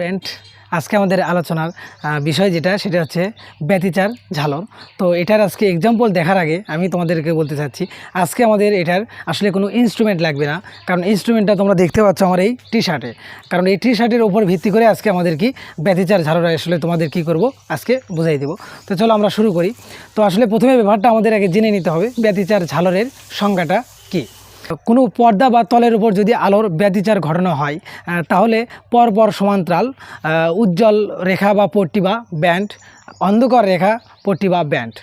Friend আজকে আমাদের আলোচনার বিষয় যেটা, সেটা হচ্ছে ব্যতিচার ঝালর তো এটার আজকে এক্সাম্পল দেখার আগে আমি তোমাদেরকে বলতে চাচ্ছি, আজকে আমাদের এটার আসলে কোনো ইনস্ট্রুমেন্ট লাগবে না। কারণ ইনস্ট্রুমেন্টটা তোমরা দেখতে পাচ্ছ আমার এই টি শার্টে কারণ এই টি শার্টের উপর ভিত্তি করে আজকে আমাদের কি ব্যতিচার ঝালর আসলে তোমাদের কি করব, আজকে বুঝাই দেবো। তো চলো আমরা শুরু করি। তো আসলে প্রথমে ব্যাপারটা আমাদের আগে জেনে নিতে হবে, ব্যতিচার ঝালরের সংজ্ঞাটা কী? কোনো পর্দা বা তলের উপর যদি আলোর ব্যতিচার ঘটানো হয় তাহলে পরপর সমান্তরাল উজ্জ্বল রেখা বা পট্টি বা ব্যান্ড, অন্ধকার রেখা, পট্টি বা ব্যান্ড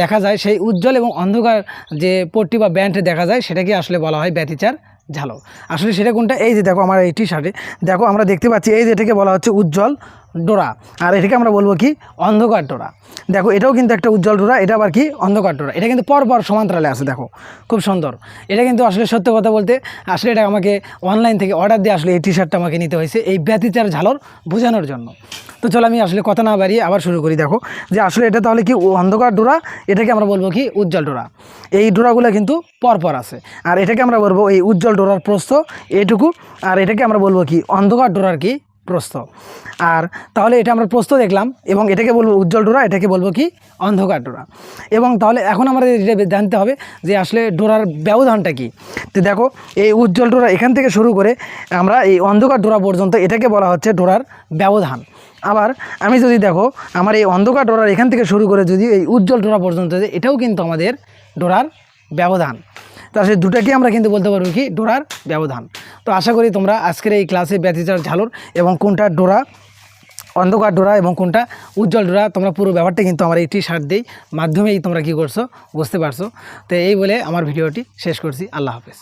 দেখা যায় সেই উজ্জ্বল এবং অন্ধকার যে পট্টি বা ব্যান্ড দেখা যায়, সেটাকে আসলে বলা হয় ব্যতিচার ঝালো আসলে সেটা কোনটা? এই যে দেখো আমার এই টি শার্টে দেখো আমরা দেখতে পাচ্ছি, এই যে এটাকে বলা হচ্ছে উজ্জ্বল ডোরা। আর এটাকে আমরা বলব কি অন্ধকার ডোরা। দেখো, এটাও কিন্তু একটা উজ্জ্বল ডোরা, এটা আবার কি অন্ধকার ডোরা। এটা কিন্তু পরপর সমান্তরালে আছে, দেখো, খুব সুন্দর। এটা কিন্তু আসলে সত্য কথা বলতে, আসলে এটা আমাকে অনলাইন থেকে অর্ডার দিয়ে আসলে এই টি শার্টটা আমাকে নিতে হয়েছে এই ব্যতিচার ঝালর বোঝানোর জন্য। তো চলো আমি আসলে কথা না বাড়িয়ে আবার শুরু করি, দেখো, যে আসলে এটা তাহলে কি অন্ধকার ডোরা? এটাকে আমরা বলব কি উজ্জ্বল ডোরা। এই ডোরাগুলো কিন্তু পরপর আছে। আর এটাকে আমরা বলব এই উজ্জ্বল ডোরার প্রস্থ এটুকু। আর এটাকে আমরা বলব কি অন্ধকার ডোরার কি প্রস্থ। আর তাহলে এটা আমরা প্রস্থ দেখলাম এবং এটাকে বলব উজ্জ্বল ডোরা, এটাকে বলব কি অন্ধকার ডোরা। এবং তাহলে এখন আমাদের এটা জানতে হবে যে আসলে ডোরার ব্যবধানটা কি। তো দেখো, এই উজ্জ্বল ডোরা এখান থেকে শুরু করে আমরা এই অন্ধকার ডোরা পর্যন্ত এটাকে বলা হচ্ছে ডোরার ব্যবধান। আবার আমি যদি দেখো, আমার এই অন্ধকার ডোরার এখান থেকে শুরু করে যদি এই উজ্জ্বল ডোরা পর্যন্ত এটাও কিন্তু আমাদের ডোরার ব্যবধান। তা সে দুটাকে আমরা কিন্তু বলতে পারব কি ডোরার ব্যবধান। তো আশা করি তোমরা আজকের এই ক্লাসে ব্যতিচার ঝালর এবং কোনটা ডোরা, অন্ধকার ডোরা এবং কোনটা উজ্জ্বল ডোরা, তোমরা পুরো ব্যাপারটা কিন্তু আমার এই টি শার্ট দিই মাধ্যমেই তোমরা কী করছ, বুঝতে পারছ। তো এই বলে আমার ভিডিওটি শেষ করছি। আল্লাহ হাফেজ।